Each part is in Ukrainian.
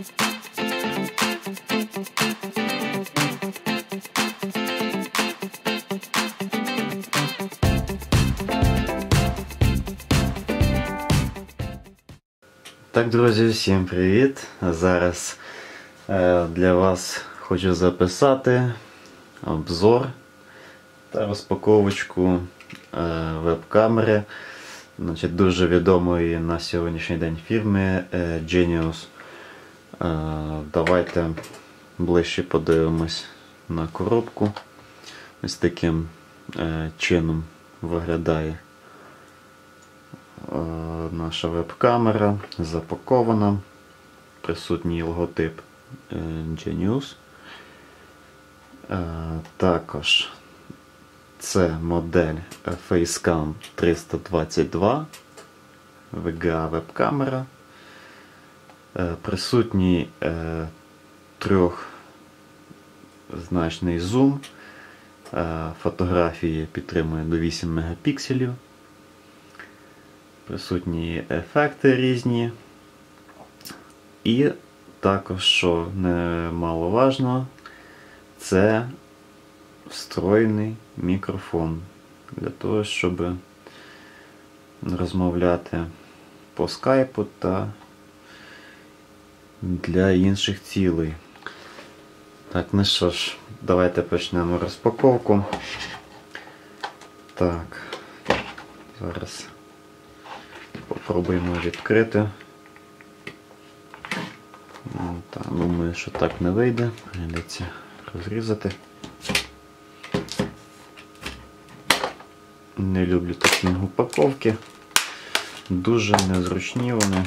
Так, друзі, всім привіт! Зараз е, для вас хочу записати обзор та розпаковочку е, веб-камери дуже відомої на сьогоднішній день фірми е, Genius. Е, давайте ближче подивимось на коробку. Ось таким е, чином виглядає е, наша веб-камера, запакована, присутній логотип Genius. Також це модель Facecam 322 VGA веб-камера. Е, Присутній е, трьохзначний зум. Е, Фотографії підтримує до 8 мегапікселів. Присутні ефекти різні. І також, що немаловажно, це встроєний мікрофон для того, щоб розмовляти по скайпу та для інших цілей. Так, ну що ж, давайте почнемо розпаковку. Так, зараз попробуємо відкрити. Ну, та, думаю, що так не вийде. Прийдеться розрізати. Не люблю такі упаковки. Дуже незручні вони.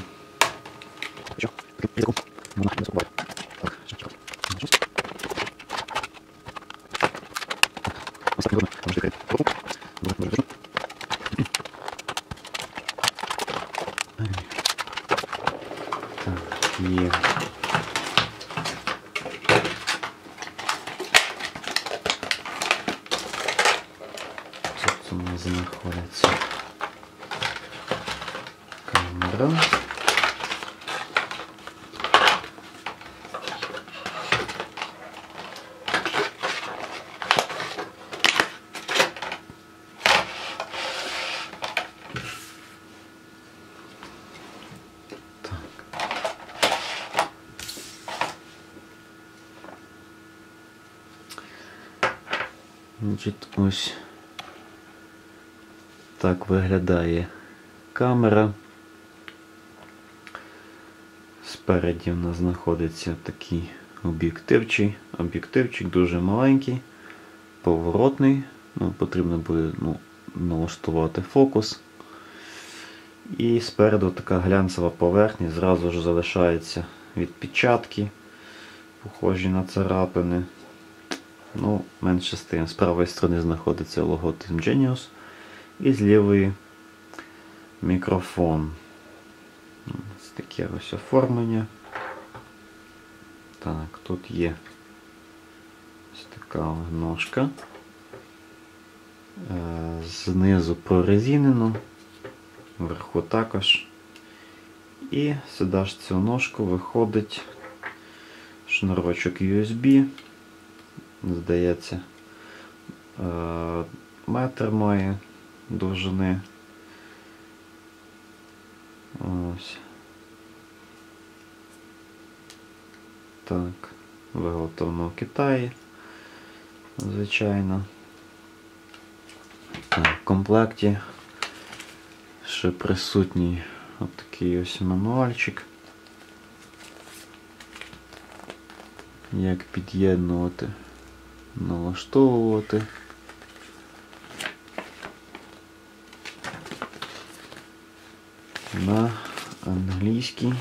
Так, є. Тут у нас знаходиться камера. Значить, ось так виглядає камера. Спереді в нас знаходиться такий об'єктивчик. Об'єктивчик дуже маленький, поворотний. Ну, Потрібно буде ну, налаштувати фокус. І спереду така глянцева поверхня, зразу ж залишається відпечатки, похожі на царапини. Ну, менше з тим. З правої сторони знаходиться логотип Genius і з лівої мікрофон. Ось таке ось оформлення. Так, тут є ось така ножка. Е, Знизу прорезинено, вверху також. І сюди ж цю ножку виходить шнурочок USB. Здається, е, метр має довжини. Ось. Так, виготовлено в Китаї, звичайно. Так, в комплекті ще присутній отакий ось мануальчик. Як під'єднувати, налаштовувати. на англійський.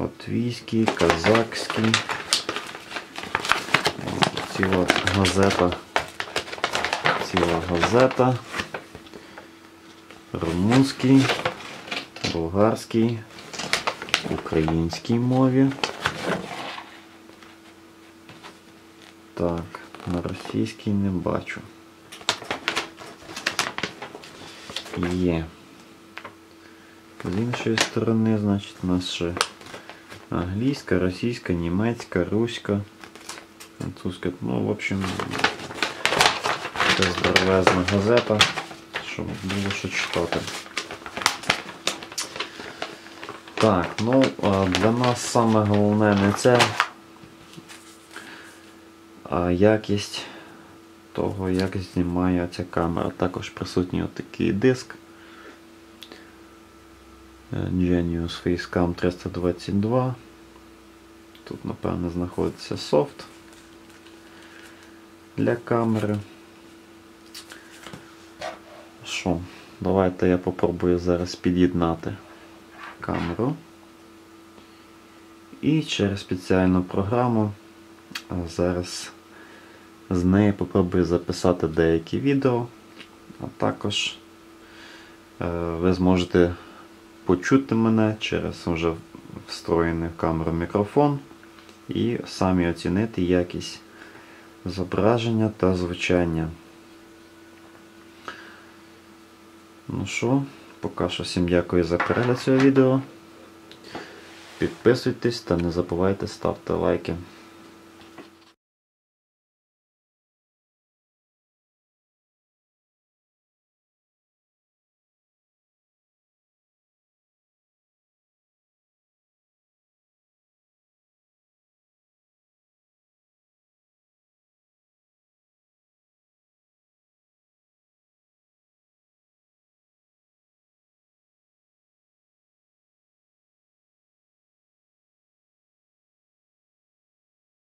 Латвійський, казахський. Ціла газета. Ціла газета. Румунський, болгарський, українській мові. Так, на російській не бачу. Є. З іншої сторони, значить, у нас ще англійська, російська, німецька, руська, французька. Ну, в общем, це здоровезна газета, щоб було що читати. Так, ну для нас саме головне не це, а якість того, як знімає ця камера. Також присутній отакий диск. Е, Genius Facecam 322. Тут, напевно, знаходиться софт для камери. Що, давайте я попробую зараз під'єднати камеру. І через спеціальну програму зараз з неї попробую записати деякі відео, а також е, ви зможете почути мене через вже встроєний в камеру мікрофон і самі оцінити якість зображення та звучання. Ну що, поки що всім дякую за перегляд цього відео. Підписуйтесь та не забувайте ставити лайки.